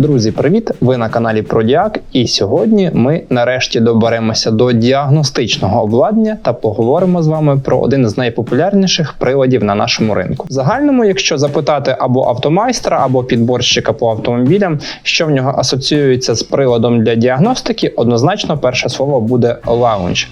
Друзі, привіт! Ви на каналі Продіак, і сьогодні ми нарешті доберемося до діагностичного обладнання та поговоримо з вами про один з найпопулярніших приладів на нашому ринку. В загальному, якщо запитати або автомайстра, або підборщика по автомобілям, що в нього асоціюється з приладом для діагностики, однозначно перше слово буде лаунж.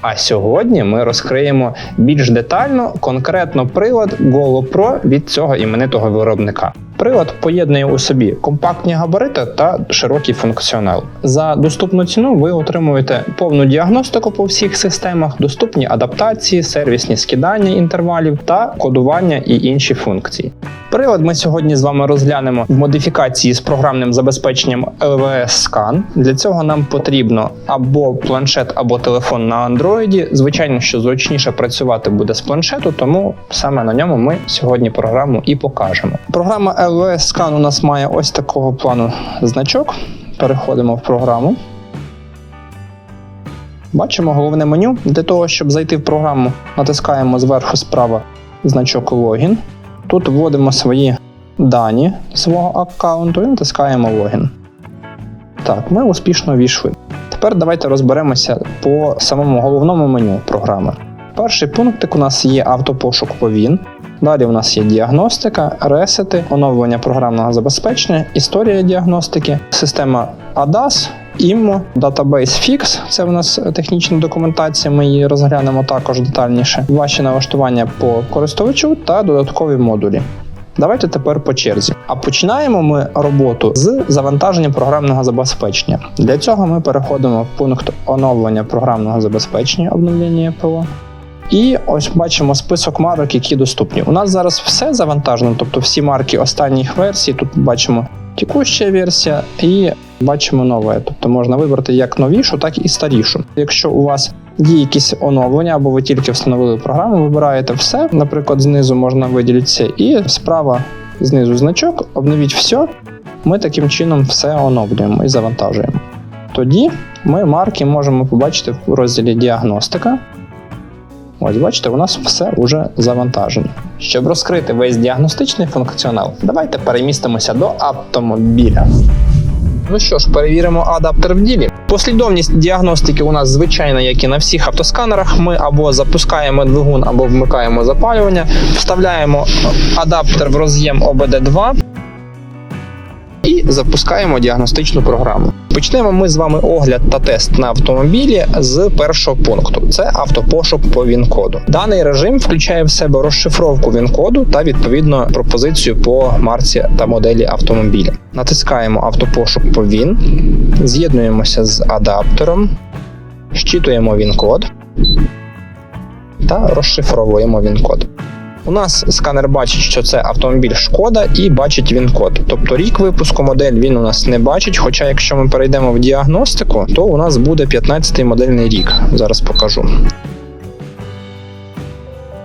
А сьогодні ми розкриємо більш детально конкретно прилад GoPro від цього іменитого виробника. Прилад поєднує у собі компактні габарити та широкий функціонал. За доступну ціну ви отримуєте повну діагностику по всіх системах, доступні адаптації, сервісні скидання інтервалів та кодування і інші функції. Прилад ми сьогодні з вами розглянемо в модифікації з програмним забезпеченням LVS Scan. Для цього нам потрібно або планшет, або телефон на Android. Звичайно, що зручніше працювати буде з планшету, тому саме на ньому ми сьогодні програму і покажемо. Програма LVS Scan у нас має ось такого плану значок. Переходимо в програму. Бачимо головне меню. Для того, щоб зайти в програму, натискаємо зверху справа значок логін. Тут вводимо свої дані свого аккаунту і натискаємо логін. Так, ми успішно війшли. Тепер давайте розберемося по самому головному меню програми. Перший пунктик у нас є автопошук по ВІН. Далі у нас є діагностика, ресети, оновлення програмного забезпечення, історія діагностики, система ADAS, IMMO, Database Fix – це у нас технічна документація, ми її розглянемо також детальніше. Ваші налаштування по користувачу та додаткові модулі. Давайте тепер по черзі. А починаємо ми роботу з завантаження програмного забезпечення. Для цього ми переходимо в пункт оновлення програмного забезпечення, обновлення ПО. І ось бачимо список марок, які доступні. У нас зараз все завантажено, тобто всі марки останніх версій. Тут бачимо текуща версія і бачимо нове. Тобто можна вибрати як новішу, так і старішу. Якщо у вас є якісь оновлення, або ви тільки встановили програму, вибираєте все. Наприклад, знизу можна виділитися, і справа знизу значок, обновіть все. Ми таким чином все оновлюємо і завантажуємо. Тоді ми марки можемо побачити в розділі діагностика. Ось бачите, у нас все вже завантажено. Щоб розкрити весь діагностичний функціонал, давайте перемістимося до автомобіля. Ну що ж, перевіримо адаптер в ділі. Послідовність діагностики у нас звичайна, як і на всіх автосканерах. Ми або запускаємо двигун, або вмикаємо запалювання, вставляємо адаптер в роз'єм OBD2 і запускаємо діагностичну програму. Почнемо ми з вами огляд та тест на автомобілі з першого пункту: це автопошук по ВІН-коду. Даний режим включає в себе розшифровку ВІН-коду та відповідно пропозицію по марці та моделі автомобіля. Натискаємо автопошук по ВІН, з'єднуємося з адаптером, щитуємо ВІН-код та розшифровуємо ВІН-код. У нас сканер бачить, що це автомобіль шкода, і бачить він код. Тобто рік випуску модель він у нас не бачить. Хоча, якщо ми перейдемо в діагностику, то у нас буде 15-й модельний рік. Зараз покажу.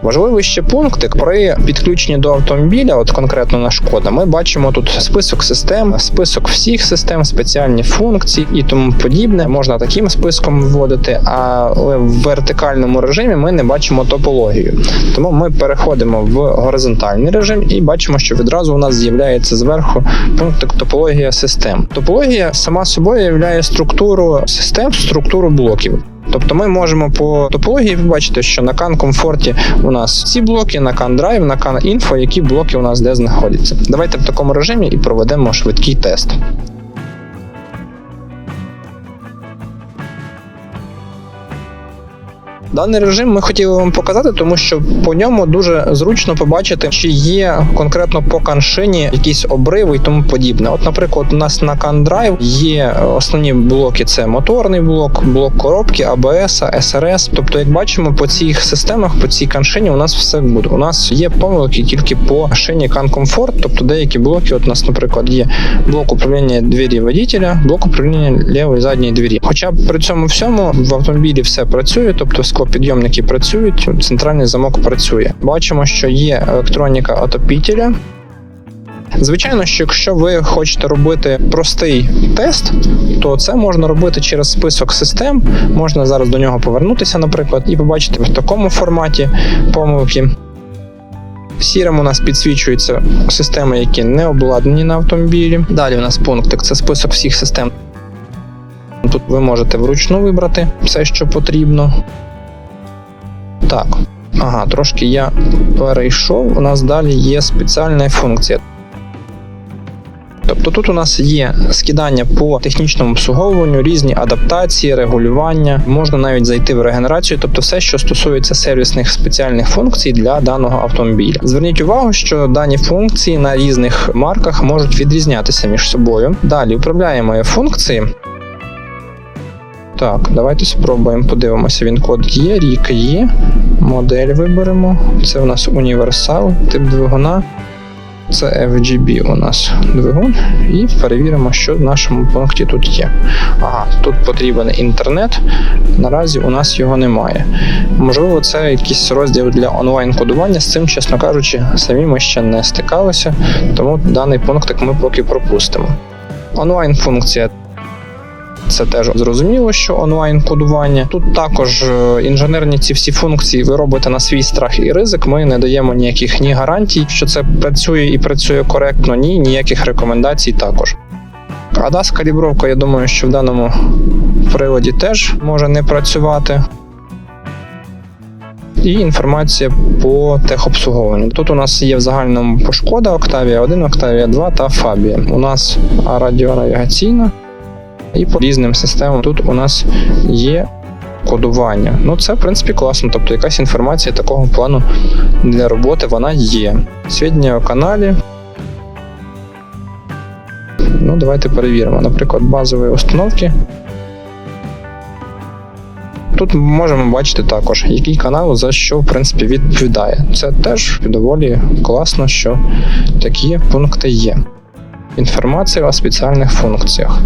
Важливий ще пунктик при підключенні до автомобіля, от конкретно на шкода, ми бачимо тут список систем, список всіх систем, спеціальні функції і тому подібне. Можна таким списком вводити, але в вертикальному режимі ми не бачимо топологію. Тому ми переходимо в горизонтальний режим і бачимо, що відразу у нас з'являється зверху пунктик топологія систем. Топологія сама собою являє структуру систем, структуру блоків. Тобто ми можемо по топології побачити, що на CAN комфорті у нас ці блоки, на CAN Drive, на Info, які блоки у нас де знаходяться. Давайте в такому режимі і проведемо швидкий тест. Даний режим ми хотіли вам показати, тому що по ньому дуже зручно побачити, чи є конкретно по каншині якісь обриви і тому подібне. От, наприклад, у нас на CanDrive є основні блоки: це моторний блок, блок коробки, АБС, СРС. Тобто, як бачимо, по цих системах, по цій каншині у нас все буде. У нас є помилки тільки по шині CanComfort, тобто деякі блоки. От у нас, наприклад, є блок управління двері водителя, блок управління лівої задньої двері. Хоча при цьому всьому в автомобілі все працює, тобто склопідйомники працюють, центральний замок працює. Бачимо, що є електроніка отопітеля. Звичайно, що якщо ви хочете робити простий тест, то це можна робити через список систем. Можна зараз до нього повернутися, наприклад, і побачити в такому форматі помилки. Сірим у нас підсвічуються системи, які не обладнані на автомобілі. Далі у нас пунктик це список всіх систем. Тут ви можете вручну вибрати все, що потрібно. Так, ага, трошки я перейшов. У нас далі є спеціальна функція. Тобто тут у нас є скидання по технічному обслуговуванню, різні адаптації, регулювання. Можна навіть зайти в регенерацію, тобто все, що стосується сервісних спеціальних функцій для даного автомобіля. Зверніть увагу, що дані функції на різних марках можуть відрізнятися між собою. Далі управляємо функції. Так, давайте спробуємо. Подивимося. Він код є, рік є. Модель виберемо. Це у нас універсал, тип двигуна. Це FGB у нас двигун. І перевіримо, що в нашому пункті тут є. Ага, тут потрібен інтернет. Наразі у нас його немає. Можливо, це якийсь розділ для онлайн-кодування. З цим, чесно кажучи, самі ми ще не стикалися, тому даний пунктик ми поки пропустимо. Онлайн-функція. Це теж зрозуміло, що онлайн-кодування. Тут також е, інженерні ці всі функції ви робите на свій страх і ризик. Ми не даємо ніяких ні гарантій, що це працює і працює коректно, ні ніяких рекомендацій також. ADAS калібровка, я думаю, що в даному приладі теж може не працювати. І інформація по техобслуговуванню. Тут у нас є в загальному пошкода Octavia 1, Octavia 2 та Fabia. У нас радіонавігаційна. І по різним системам тут у нас є кодування. Ну, це, в принципі, класно. Тобто якась інформація такого плану для роботи вона є. Свідчення у каналі. Ну, давайте перевіримо. Наприклад, базові установки. Тут можемо бачити також, який канал за що в принципі відповідає. Це теж доволі класно, що такі пункти є. Інформація о спеціальних функціях.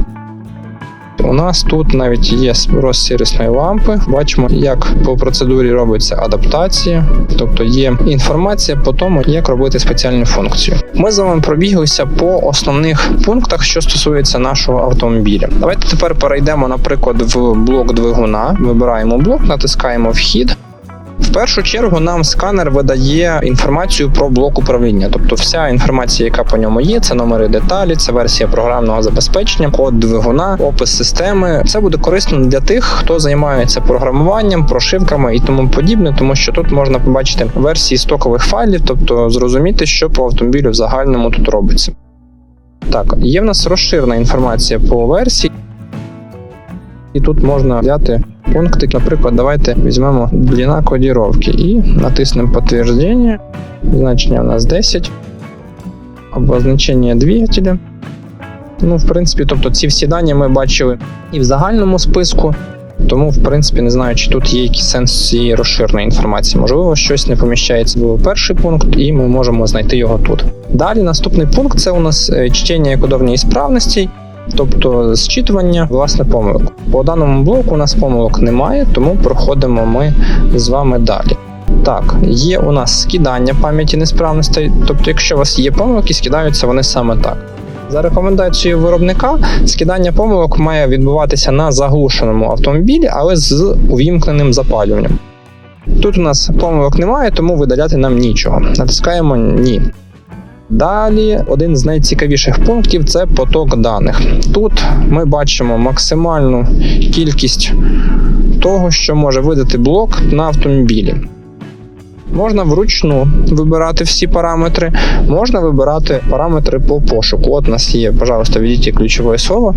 У нас тут навіть є розсірісної лампи. Бачимо, як по процедурі робиться адаптація, тобто є інформація по тому, як робити спеціальну функцію. Ми з вами пробіглися по основних пунктах, що стосується нашого автомобіля. Давайте тепер перейдемо, наприклад, в блок двигуна. Вибираємо блок, натискаємо вхід. В першу чергу нам сканер видає інформацію про блок управління, тобто вся інформація, яка по ньому є, це номери деталі, це версія програмного забезпечення, код двигуна, опис системи. Це буде корисно для тих, хто займається програмуванням, прошивками і тому подібне, тому що тут можна побачити версії стокових файлів, тобто зрозуміти, що по автомобілю в загальному тут робиться. Так, є в нас розширена інформація по версії. І тут можна взяти пунктик, наприклад, давайте візьмемо длина кодіровки і натиснемо підтвердження. Значення у нас 10. Обозначення двигателя. Ну, в принципі, тобто ці всі дані ми бачили і в загальному списку. Тому, в принципі, не знаю, чи тут є якийсь сенс цієї розширеної інформації. Можливо, щось не поміщається в перший пункт, і ми можемо знайти його тут. Далі наступний пункт це у нас е, чтення кодовної справності. Тобто зчитування власне помилок. По даному блоку у нас помилок немає, тому проходимо ми з вами далі. Так, є у нас скидання пам'яті несправностей, тобто, якщо у вас є помилки, скидаються вони саме так. За рекомендацією виробника, скидання помилок має відбуватися на заглушеному автомобілі, але з увімкненим запалюванням. Тут у нас помилок немає, тому видаляти нам нічого. Натискаємо Ні. Далі один з найцікавіших пунктів це поток даних. Тут ми бачимо максимальну кількість того, що може видати блок на автомобілі. Можна вручну вибирати всі параметри, можна вибирати параметри по пошуку. От у нас є, пожалуйста, введіть ключове слово.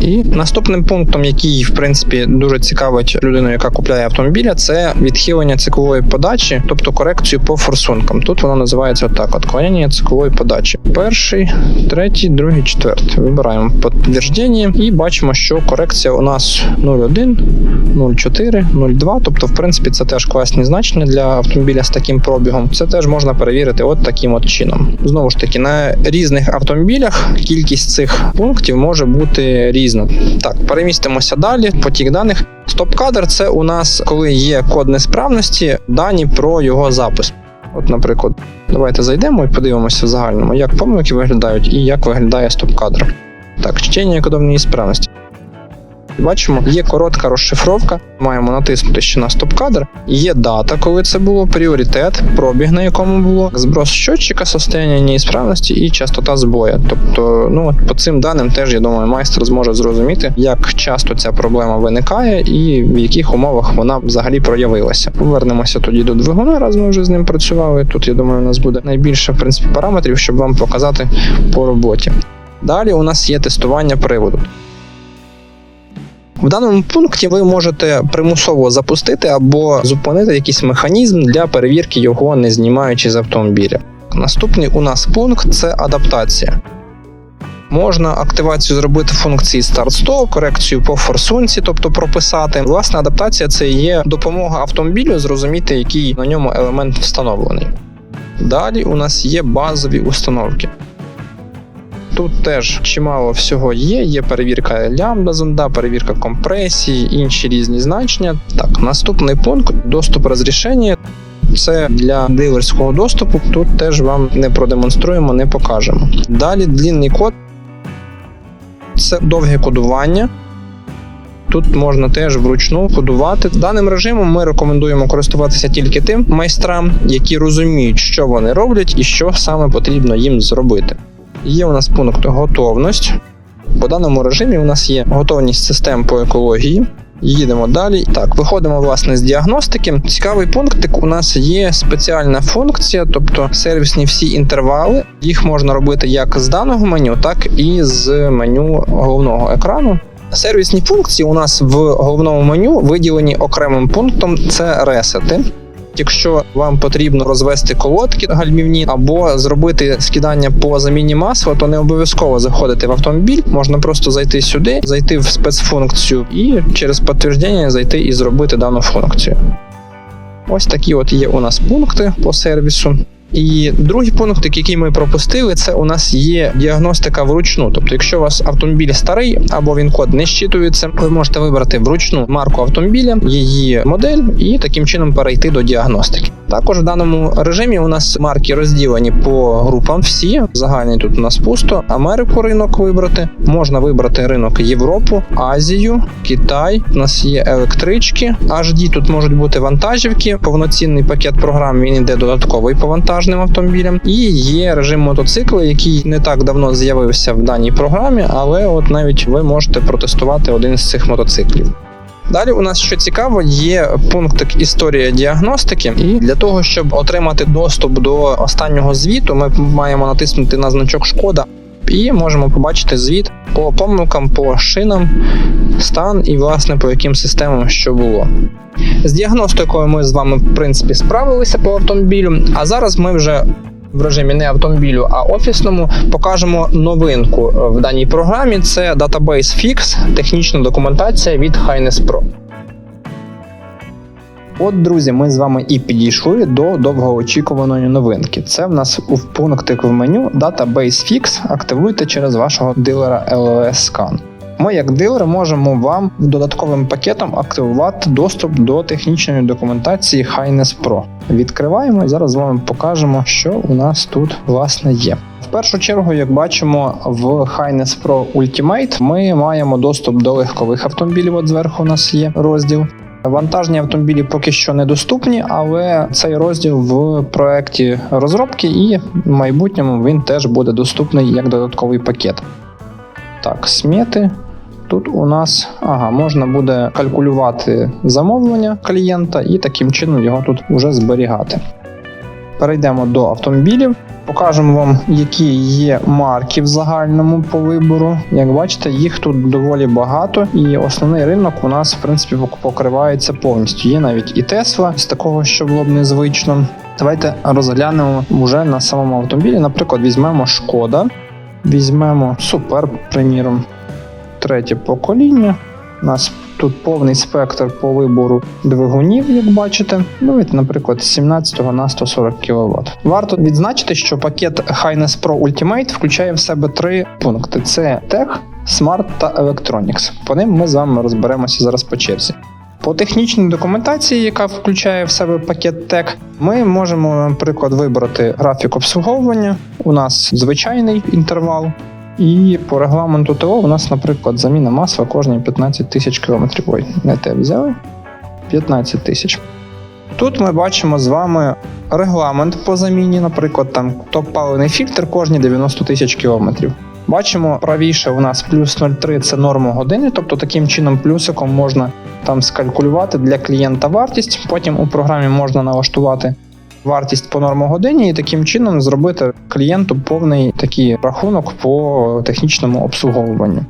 І наступним пунктом, який в принципі дуже цікавить людину, яка купляє автомобіля, це відхилення циклової подачі, тобто корекцію по форсункам. Тут воно називається так: отклонення циклової подачі. Перший, третій, другий, четвертий. Вибираємо підтвердження і бачимо, що корекція у нас 0,1, 0,4, 0,2. Тобто, в принципі, це теж класні значення для автомобіля з таким пробігом. Це теж можна перевірити от таким от чином. Знову ж таки, на різних автомобілях кількість цих пунктів може бути різна. Так, перемістимося далі. Потік даних. Стоп-кадр це у нас, коли є код несправності, дані про його запис. От, наприклад, давайте зайдемо і подивимося в загальному, як помилки виглядають і як виглядає стоп-кадр. Так, чтення кодовної справності. Бачимо, є коротка розшифровка. Маємо натиснути ще на стоп-кадр. Є дата, коли це було, пріоритет, пробіг, на якому було, зброс щотчика, состояння неісправності і частота збою. Тобто, ну по цим даним теж я думаю, майстер зможе зрозуміти, як часто ця проблема виникає і в яких умовах вона взагалі проявилася. Повернемося тоді до двигуна, раз ми вже з ним працювали. Тут я думаю, у нас буде найбільше в принципі параметрів, щоб вам показати по роботі. Далі у нас є тестування приводу. В даному пункті ви можете примусово запустити або зупинити якийсь механізм для перевірки його, не знімаючи з автомобіля. Наступний у нас пункт це адаптація. Можна активацію зробити функції старт-стоп, корекцію по форсунці, тобто прописати. Власне, адаптація це є допомога автомобілю зрозуміти, який на ньому елемент встановлений. Далі у нас є базові установки. Тут теж чимало всього є. Є перевірка лямбда зонда, перевірка компресії, інші різні значення. Так, наступний пункт доступ розрішення. Це для дилерського доступу. Тут теж вам не продемонструємо, не покажемо. Далі длінний код. Це довге кодування. Тут можна теж вручну кодувати. Даним режимом ми рекомендуємо користуватися тільки тим майстрам, які розуміють, що вони роблять і що саме потрібно їм зробити. Є у нас пункт готовність. По даному режимі у нас є готовність систем по екології. Їдемо далі. Так, виходимо власне з діагностики. Цікавий пунктик. У нас є спеціальна функція, тобто сервісні всі інтервали. Їх можна робити як з даного меню, так і з меню головного екрану. Сервісні функції у нас в головному меню виділені окремим пунктом це ресети. Якщо вам потрібно розвести колодки гальмівні або зробити скидання по заміні масла, то не обов'язково заходити в автомобіль. Можна просто зайти сюди, зайти в спецфункцію і через підтвердження зайти і зробити дану функцію. Ось такі от є у нас пункти по сервісу. І другий пункт, який ми пропустили, це у нас є діагностика вручну. Тобто, якщо у вас автомобіль старий або він код не щитується, ви можете вибрати вручну марку автомобіля, її модель, і таким чином перейти до діагностики. Також в даному режимі у нас марки розділені по групам. Всі загальний тут у нас пусто. Америку ринок вибрати. Можна вибрати ринок Європу, Азію, Китай. У нас є електрички. HD тут можуть бути вантажівки. Повноцінний пакет програм він іде додатковий по вантажним автомобілям. І є режим мотоцикли, який не так давно з'явився в даній програмі, але от навіть ви можете протестувати один з цих мотоциклів. Далі у нас що цікаво, є пунктик історія діагностики, і для того, щоб отримати доступ до останнього звіту, ми маємо натиснути на значок Шкода. І можемо побачити звіт по помилкам, по шинам, стан і, власне, по яким системам що було. З діагностикою ми з вами, в принципі, справилися по автомобілю. А зараз ми вже в режимі не автомобілю, а офісному покажемо новинку в даній програмі. Це Database Fix, технічна документація від Hines Pro. От, друзі, ми з вами і підійшли до довгоочікуваної новинки. Це в нас у пунктик в меню Database Fix активуйте через вашого дилера LOS Scan. Ми, як дилер, можемо вам додатковим пакетом активувати доступ до технічної документації Hines Pro. Відкриваємо і зараз з вами покажемо, що у нас тут власне є. В першу чергу, як бачимо, в Hines Pro Ultimate ми маємо доступ до легкових автомобілів. От зверху у нас є розділ. Вантажні автомобілі поки що недоступні, але цей розділ в проєкті розробки, і в майбутньому він теж буде доступний як додатковий пакет. Так, сміти. Тут у нас ага, можна буде калькулювати замовлення клієнта і таким чином його тут вже зберігати. Перейдемо до автомобілів. Покажемо вам, які є марки в загальному по вибору. Як бачите, їх тут доволі багато, і основний ринок у нас в принципі покривається повністю. Є навіть і Тесла з такого, що було б незвично. Давайте розглянемо вже на самому автомобілі. Наприклад, візьмемо Шкода, візьмемо Супер, приміром, третє покоління. У нас тут повний спектр по вибору двигунів, як бачите. Давайте, наприклад, з 17 на 140 кВт. Варто відзначити, що пакет Highness Pro Ultimate включає в себе три пункти: це Tech, Smart та Electronics. По ним ми з вами розберемося зараз по черзі. По технічній документації, яка включає в себе пакет TEC, ми можемо, наприклад, вибрати графік обслуговування. У нас звичайний інтервал. І по регламенту ТО у нас, наприклад, заміна масла кожні 15 тисяч кілометрів. Ой, не те взяли. 15 тисяч. Тут ми бачимо з вами регламент по заміні, наприклад, там топ-паливний фільтр кожні 90 тисяч кілометрів. Бачимо правіше у нас плюс 0,3 це норма години, тобто таким чином плюсиком можна там скалькулювати для клієнта вартість. Потім у програмі можна налаштувати вартість по норму годині і таким чином зробити клієнту повний такий рахунок по технічному обслуговуванню.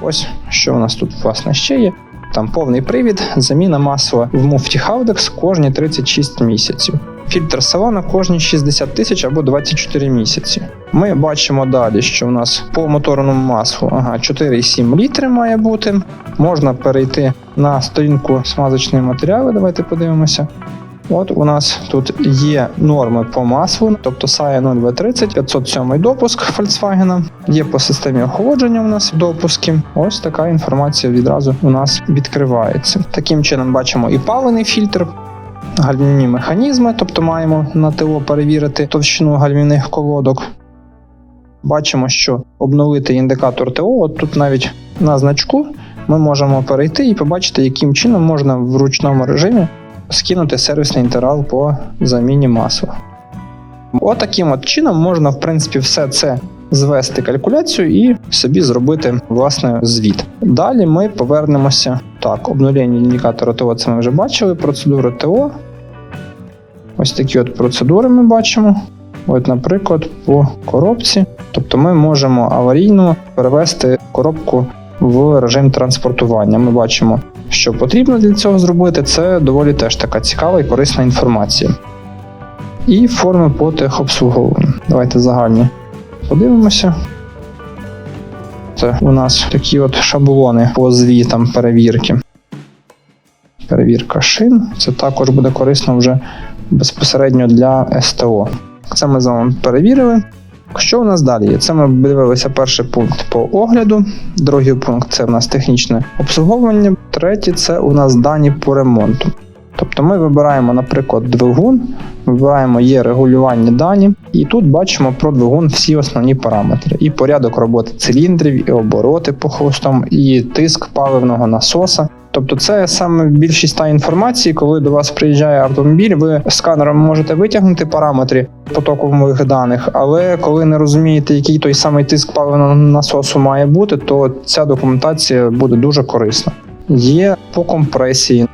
Ось що у нас тут власне ще є. Там повний привід, заміна масла в муфті Haudex кожні 36 місяців. Фільтр салона кожні 60 тисяч або 24 місяці. Ми бачимо далі, що у нас по моторному маслу ага, 4,7 літри має бути. Можна перейти на сторінку смазочної матеріали. Давайте подивимося. От у нас тут є норми по маслу, тобто SAE 0230, 507 допуск Volkswagen. Є по системі охолодження у нас допуски. Ось така інформація відразу у нас відкривається. Таким чином бачимо і палений фільтр, гальмівні механізми, тобто маємо на ТО перевірити товщину гальмівних колодок. Бачимо, що обновити індикатор ТО, от тут навіть на значку ми можемо перейти і побачити, яким чином можна в ручному режимі скинути сервісний інтервал по заміні масла. От от чином можна, в принципі, все це звести калькуляцію і собі зробити власне звіт. Далі ми повернемося. Так, обнулення індикатора ТО це ми вже бачили. Процедури ТО. Ось такі от процедури ми бачимо. От, наприклад, по коробці. Тобто ми можемо аварійно перевести коробку в режим транспортування. Ми бачимо, що потрібно для цього зробити. Це доволі теж така цікава і корисна інформація. І форми по техобслуговуванню. Давайте загальні подивимося. Це у нас такі от шаблони по звітам перевірки. Перевірка шин. Це також буде корисно вже безпосередньо для СТО. Це ми з вами перевірили. Що у нас далі? Це ми дивилися перший пункт по огляду, другий пункт це у нас технічне обслуговування, третій це у нас дані по ремонту. Тобто ми вибираємо, наприклад, двигун, вибираємо є регулювання дані, і тут бачимо про двигун всі основні параметри: і порядок роботи циліндрів, і обороти по хвостам, і тиск паливного насоса. Тобто, це саме більшість та інформації, коли до вас приїжджає автомобіль, ви сканером можете витягнути параметри потокових даних, але коли не розумієте, який той самий тиск паливного насосу має бути, то ця документація буде дуже корисна. Є по компресії.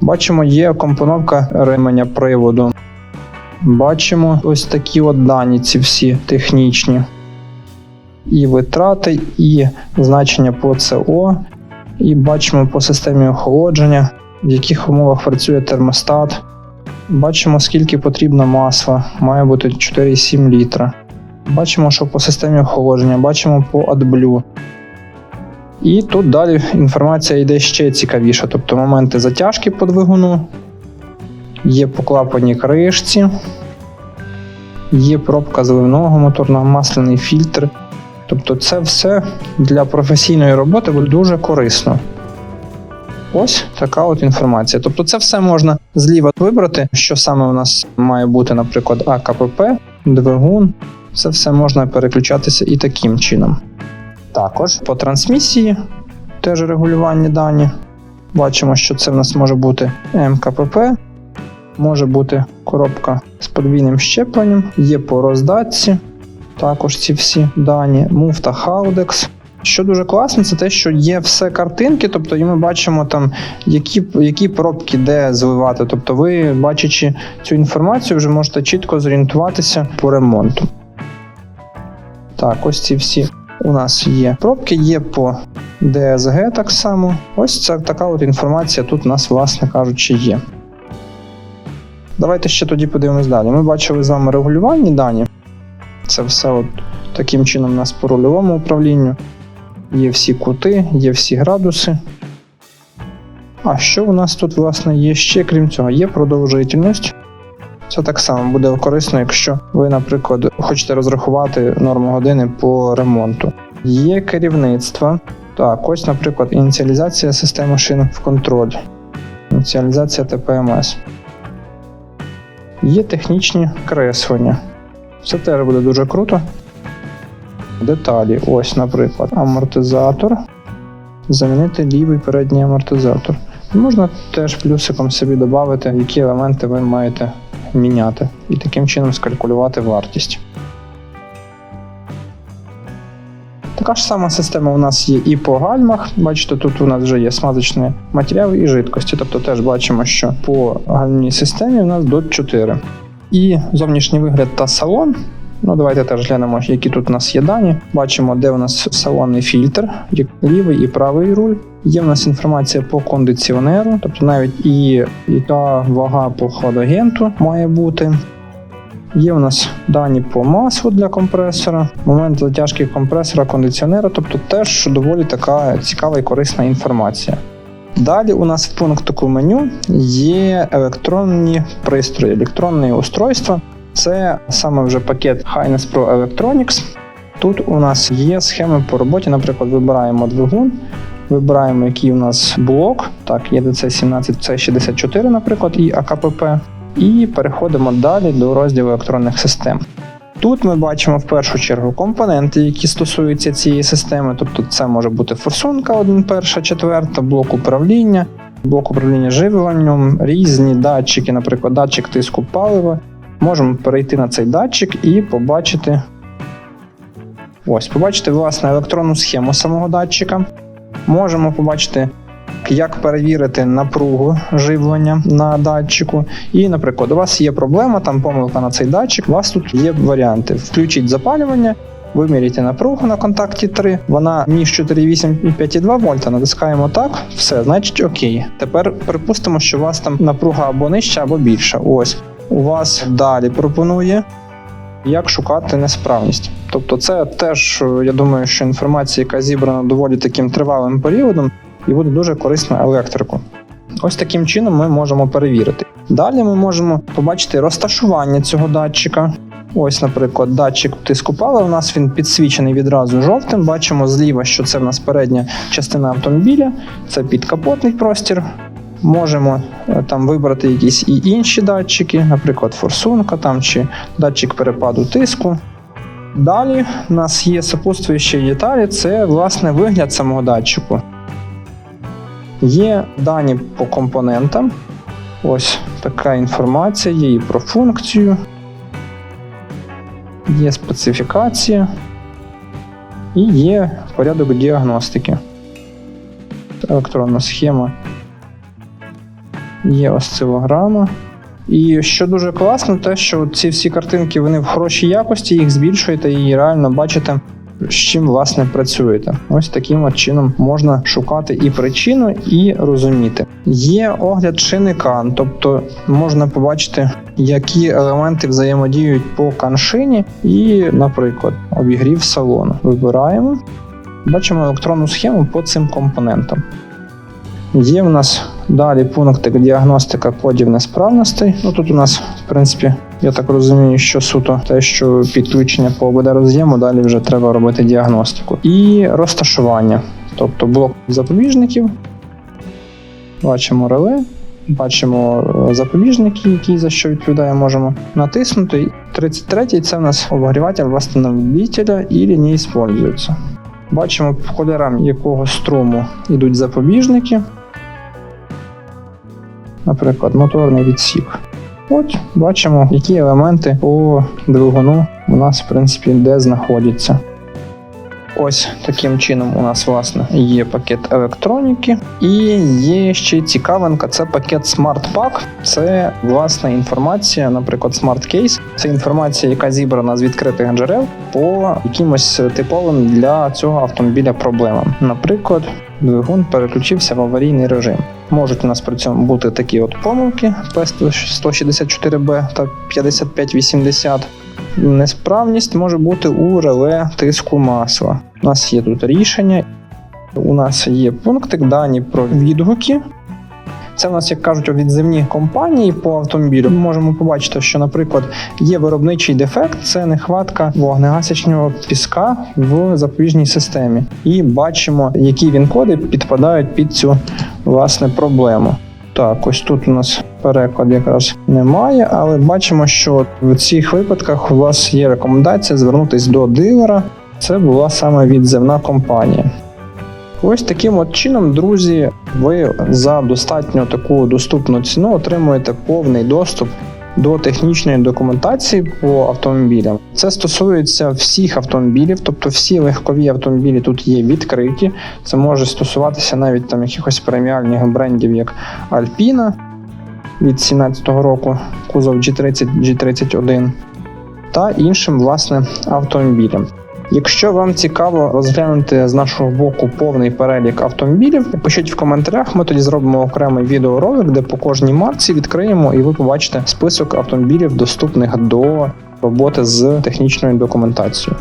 Бачимо, є компоновка ременя приводу. Бачимо ось такі от дані, ці всі технічні. І витрати, і значення по СО, і бачимо по системі охолодження, в яких умовах працює термостат. Бачимо, скільки потрібно масла, має бути 4,7 літра. Бачимо, що по системі охолодження, бачимо по AdBlue. І тут далі інформація йде ще цікавіша, тобто моменти затяжки по двигуну, є по клапані кришці, є пробка заливного моторного масляний фільтр. Тобто це все для професійної роботи буде дуже корисно. Ось така от інформація. Тобто, це все можна зліва вибрати, що саме у нас має бути, наприклад, АКПП, двигун. Це все можна переключатися і таким чином. Також по трансмісії теж регулювання дані. Бачимо, що це в нас може бути МКПП, може бути коробка з подвійним щепленням, є по роздатці. Також ці всі дані, муфта Haudex. Що дуже класно, це те, що є все картинки, тобто і ми бачимо там, які які пробки де зливати. Тобто, ви, бачачи цю інформацію, вже можете чітко зорієнтуватися по ремонту. Так, ось ці всі у нас є пробки, є по DSG так само. Ось це така от інформація тут у нас, власне кажучи, є. Давайте ще тоді подивимось далі. Ми бачили з вами регулювальні дані. Це все от таким чином у нас по рульовому управлінню. Є всі кути, є всі градуси. А що у нас тут, власне, є ще, крім цього, є продовжительність. Це так само буде корисно, якщо ви, наприклад, хочете розрахувати норму години по ремонту. Є керівництво. Так, ось, наприклад, ініціалізація системи шин в контроль. Ініціалізація ТПМС. Є технічні креслення. Це теж буде дуже круто. Деталі. Ось, наприклад, амортизатор. Замінити лівий передній амортизатор. Можна теж плюсиком собі додати, які елементи ви маєте міняти, і таким чином скалькулювати вартість. Така ж сама система у нас є і по гальмах. Бачите, тут у нас вже є смазочні матеріали і жидкості. Тобто теж бачимо, що по гальмній системі у нас DOT 4. І зовнішній вигляд та салон. Ну, давайте теж глянемо, які тут у нас є дані. Бачимо, де у нас салонний фільтр, лівий і правий руль. Є в нас інформація по кондиціонеру, тобто навіть і яка вага по хладагенту має бути. Є у нас дані по маслу для компресора, момент затяжки компресора, кондиціонера, тобто теж доволі така цікава і корисна інформація. Далі у нас в пунктику меню є електронні пристрої, електронні устройства. Це саме вже пакет Highness Pro Electronics. Тут у нас є схеми по роботі. Наприклад, вибираємо двигун, вибираємо, який у нас блок. Так, є DC17, C64, наприклад, і АКПП. І переходимо далі до розділу електронних систем. Тут ми бачимо в першу чергу компоненти, які стосуються цієї системи. Тобто, це може бути форсунка 1, перша, четверта, блок управління, блок управління живленням, різні датчики, наприклад, датчик тиску палива. Можемо перейти на цей датчик і побачити. Ось, побачити власне електронну схему самого датчика. Можемо побачити, як перевірити напругу живлення на датчику. І, наприклад, у вас є проблема, там помилка на цей датчик. У вас тут є варіанти: включіть запалювання. Виміряйте напругу на контакті 3, вона між 4,8 і 5,2 вольта. Натискаємо так, все, значить окей. Тепер припустимо, що у вас там напруга або нижча, або більша. Ось у вас далі пропонує, як шукати несправність. Тобто, це теж, я думаю, що інформація, яка зібрана доволі таким тривалим періодом, і буде дуже корисна електрику. Ось таким чином ми можемо перевірити. Далі ми можемо побачити розташування цього датчика. Ось, наприклад, датчик тиску палива. У нас він підсвічений відразу жовтим. Бачимо зліва, що це в нас передня частина автомобіля, це підкапотний простір. Можемо е, там вибрати якісь і інші датчики, наприклад, форсунка там чи датчик перепаду тиску. Далі у нас є супутствуючі деталі, це власне вигляд самого датчику. Є дані по компонентам. Ось така інформація, є і про функцію, є специфікація і є порядок діагностики. Електронна схема. Є осцилограма. І що дуже класно, те, що ці всі картинки вони в хорошій якості, їх збільшуєте і реально бачите, з чим власне працюєте. Ось таким от чином можна шукати і причину, і розуміти. Є огляд шинника, тобто можна побачити, які елементи взаємодіють по каншині, і, наприклад, обігрів салону. Вибираємо, бачимо електронну схему по цим компонентам. Є в нас далі пунктик діагностика кодів несправностей. Ну тут у нас, в принципі, я так розумію, що суто те, що підключення по ОБД роз'єму, далі вже треба робити діагностику. І розташування, тобто блок запобіжників. Бачимо реле, бачимо е, запобіжники, які за що відповідає, можемо натиснути. 33-й це в нас обогріватель восстановителя і не використовується. Бачимо, по кольорам якого струму йдуть запобіжники. Наприклад, моторний відсік. От бачимо, які елементи по двигуну у нас, в принципі, де знаходяться. Ось таким чином у нас власне є пакет електроніки, і є ще цікавинка, це пакет Smart Pack. Це власна інформація, наприклад, Smart Case. Це інформація, яка зібрана з відкритих джерел по якимось типовим для цього автомобіля проблемам. Наприклад, двигун переключився в аварійний режим. Можуть у нас при цьому бути такі от помилки P164B та 5580. Несправність може бути у реле тиску масла. У нас є тут рішення, у нас є пунктик, дані про відгуки. Це у нас, як кажуть, відзивні компанії по автомобілю. Ми можемо побачити, що, наприклад, є виробничий дефект, це нехватка вогнегасячного піска в запобіжній системі. І бачимо, які він коди підпадають під цю власне проблему. Так, ось тут у нас переклад якраз немає, але бачимо, що в цих випадках у вас є рекомендація звернутися до дилера Це була саме відзивна компанія. Ось таким от чином, друзі, ви за достатньо таку доступну ціну отримуєте повний доступ до технічної документації по автомобілям. Це стосується всіх автомобілів, тобто всі легкові автомобілі тут є відкриті. Це може стосуватися навіть там якихось преміальних брендів, як Alpina від 2017 року, кузов G30, G31 та іншим власне автомобілям. Якщо вам цікаво розглянути з нашого боку повний перелік автомобілів, пишіть в коментарях. Ми тоді зробимо окремий відеоролик, де по кожній марці відкриємо, і ви побачите список автомобілів, доступних до роботи з технічною документацією.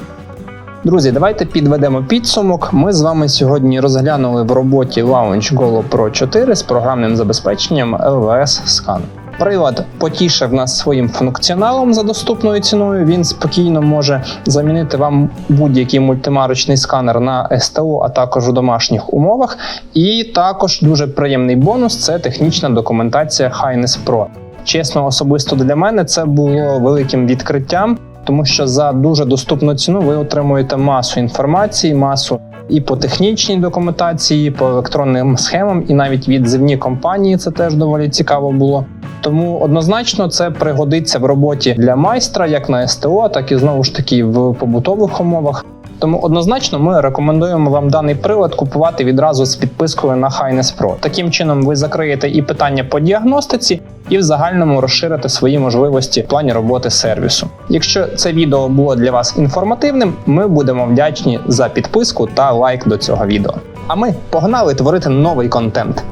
Друзі, давайте підведемо підсумок. Ми з вами сьогодні розглянули в роботі Launch Golo Pro 4 з програмним забезпеченням LVS Scan. Прилад потішив нас своїм функціоналом за доступною ціною. Він спокійно може замінити вам будь-який мультимарочний сканер на СТО, а також у домашніх умовах. І також дуже приємний бонус це технічна документація Highness Pro. Чесно, особисто для мене це було великим відкриттям, тому що за дуже доступну ціну ви отримуєте масу інформації, масу і по технічній документації, і по електронним схемам, і навіть відзивні компанії це теж доволі цікаво було. Тому однозначно це пригодиться в роботі для майстра, як на СТО, так і знову ж таки в побутових умовах. Тому однозначно ми рекомендуємо вам даний прилад купувати відразу з підпискою на Highness Pro. Таким чином ви закриєте і питання по діагностиці, і в загальному розширите свої можливості в плані роботи сервісу. Якщо це відео було для вас інформативним, ми будемо вдячні за підписку та лайк до цього відео. А ми погнали творити новий контент.